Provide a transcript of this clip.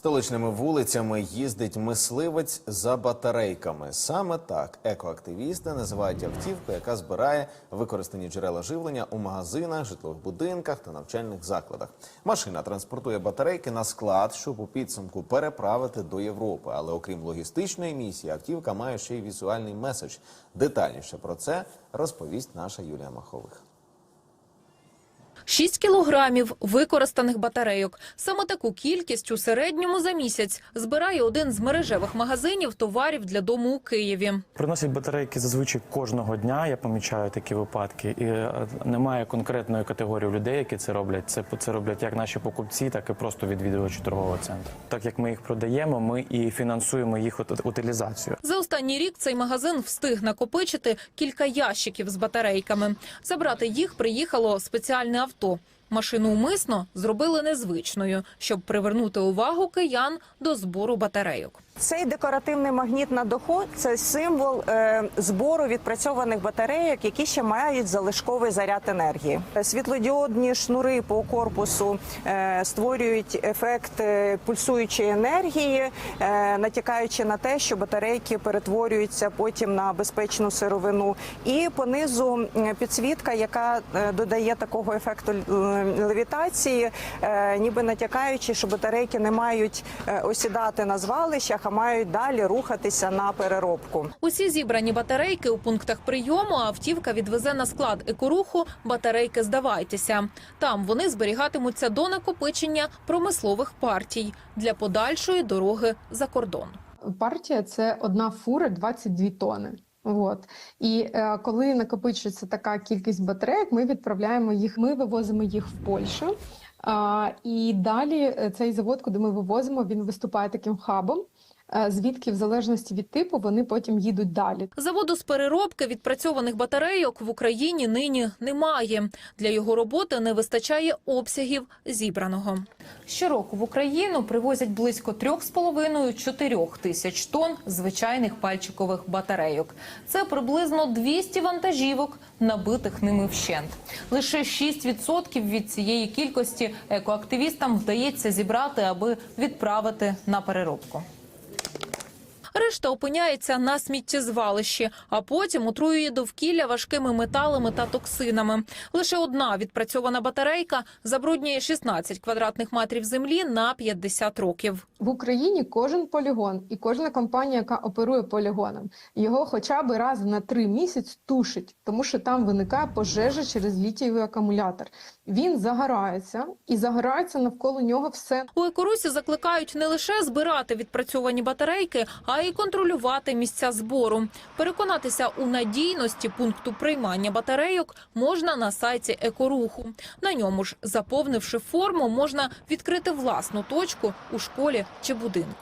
Столичними вулицями їздить мисливець за батарейками. Саме так екоактивісти називають автівку, яка збирає використані джерела живлення у магазинах, житлових будинках та навчальних закладах. Машина транспортує батарейки на склад, щоб у підсумку переправити до Європи. Але окрім логістичної місії, автівка має ще й візуальний меседж. Детальніше про це розповість наша Юлія Махових. 6 кілограмів використаних батарейок. Саме таку кількість у середньому за місяць збирає один з мережевих магазинів товарів для дому у Києві. Приносять батарейки зазвичай кожного дня. Я помічаю такі випадки. І е, немає конкретної категорії людей, які це роблять. Це це роблять як наші покупці, так і просто відвідувачі торгового центру. Так як ми їх продаємо, ми і фінансуємо їх утилізацію. За останній рік цей магазин встиг накопичити кілька ящиків з батарейками. Забрати їх приїхало спеціальне авто авто. Машину умисно зробили незвичною, щоб привернути увагу киян до збору батарейок. Цей декоративний магніт на даху – це символ е, збору відпрацьованих батарейок, які ще мають залишковий заряд енергії. Світлодіодні шнури по корпусу е, створюють ефект е, пульсуючої енергії, е, натякаючи на те, що батарейки перетворюються потім на безпечну сировину. І понизу підсвітка, яка е, додає такого ефекту е, левітації, е, ніби натякаючи, що батарейки не мають е, осідати на звалищах, а мають далі рухатися на переробку. Усі зібрані батарейки у пунктах прийому автівка відвезе на склад екоруху батарейки здавайтеся. Там вони зберігатимуться до накопичення промислових партій для подальшої дороги за кордон. партія це одна фура 22 тони. От і е, коли накопичується така кількість батарейок, ми відправляємо їх. Ми вивозимо їх в Польщу. А, і далі е, цей завод, куди ми вивозимо, він виступає таким хабом, звідки, в залежності від типу, вони потім їдуть далі. Заводу з переробки відпрацьованих батарейок в Україні нині немає. Для його роботи не вистачає обсягів зібраного. Щороку в Україну привозять близько 3,5-4 тисяч тонн звичайних пальчикових батарейок. Це приблизно 200 вантажівок, набитих ними вщент. Лише 6% від цієї кількості екоактивістам вдається зібрати, аби відправити на переробку. Решта опиняється на сміттєзвалищі, а потім отруює довкілля важкими металами та токсинами. Лише одна відпрацьована батарейка забруднює 16 квадратних метрів землі на 50 років. В Україні кожен полігон і кожна компанія, яка оперує полігоном, його хоча б раз на три місяці тушить, тому що там виникає пожежа через літієвий акумулятор. Він загорається і загорається навколо нього все. У екорусі закликають не лише збирати відпрацьовані батарейки, й контролювати місця збору. Переконатися у надійності пункту приймання батарейок можна на сайті екоруху. На ньому ж, заповнивши форму, можна відкрити власну точку у школі чи будинку.